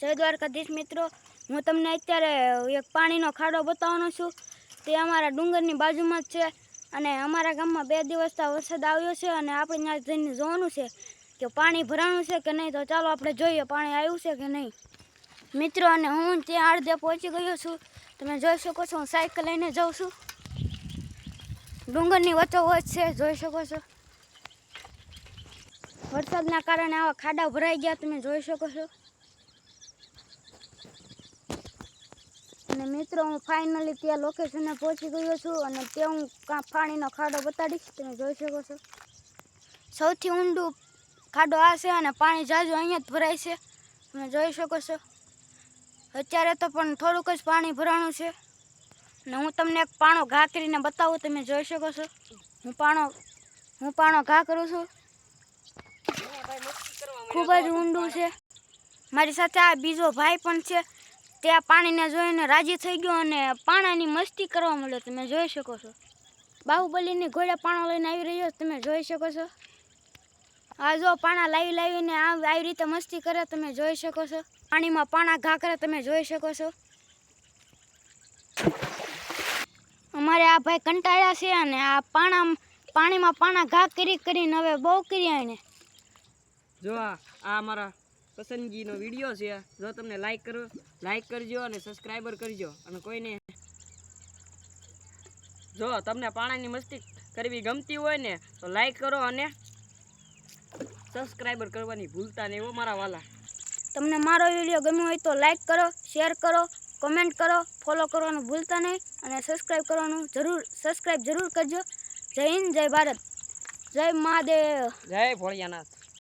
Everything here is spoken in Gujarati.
જય દ્વારકાધીશ મિત્રો. હું તમને અત્યારે એક પાણીનો ખાડો બતાવવાનો છું. તે અમારા ડુંગરની બાજુમાં જ છે અને અમારા ગામમાં બે દિવસથી વરસાદ આવ્યો છે અને આપણે ત્યાં જઈને જોવાનું છે કે પાણી ભરાણું છે કે નહીં. તો ચાલો આપણે જોઈએ પાણી આવ્યું છે કે નહીં. મિત્રો, અને હું ત્યાં અડધે પહોંચી ગયો છું. તમે જોઈ શકો છો, હું સાયકલ લઈને જાઉં છું. ડુંગરની વચ્ચોવચ છે, જોઈ શકો છો. વરસાદના કારણે આવા ખાડા ભરાઈ ગયા, તમે જોઈ શકો છો. અને મિત્રો, હું ફાઇનલી ત્યાં લોકેશને પહોંચી ગયો છું અને ત્યાં હું કાં પાણીનો ખાડો બતાડીશ, તમે જોઈ શકો છો. સૌથી ઊંડું ખાડો આ છે અને પાણી જાજુ અહીંયા જ ભરાય છે. તમે જોઈ શકો છો. અત્યારે તો પણ થોડુંક જ પાણી ભરાણું છે. અને હું તમને એક પાણો ઘા કરીને બતાવું, તમે જોઈ શકો છો. હું પાણો હું પાણો ઘા કરું છું. ખૂબ જ ઊંડું છે. મારી સાથે આ બીજો ભાઈ પણ છે. તે આ પાણીને જોઈને રાજી થઈ ગયો અને પાણાની મસ્તી કરવા મળ્યો તમે જોઈ શકો છો. બાહુબલીની ઘોડા પાણો લઈને આવી રહ્યો તમે જોઈ શકો છો. આ જો પાણા લાવી લાવીને આ આવી રીતે મસ્તી કરે, તમે જોઈ શકો છો. પાણીમાં પાણા ઘા કરે તમે જોઈ શકો છો. અમારે આ ભાઈ કંટાળ્યા છે અને આ પાણા, પાણીમાં પાણા ઘા કરી કરીને હવે બહુ કર્યા એને જો આ આ મારા પસંદગીનો વીડિયો છે. જો તમને લાઈક કરો લાઈક કરજો અને સબસ્ક્રાઈબર કરજો. અને કોઈને જો તમને પાણાની મસ્તી કરવી ગમતી હોય ને તો લાઈક કરો અને સબસ્ક્રાઈબર કરવાની ભૂલતા નહીં હો મારા વાલા. તમને મારો વીડિયો ગમ્યો હોય તો લાઈક કરો શેર કરો કમેન્ટ કરો ફોલો કરવાનું ભૂલતા નહીં અને સબસ્ક્રાઈબ કરવાનું જરૂર સબસ્ક્રાઈબ જરૂર કરજો. જય હિન્દ જય ભારત. જય મહાદેવ. જય ભોળિયાનાથ.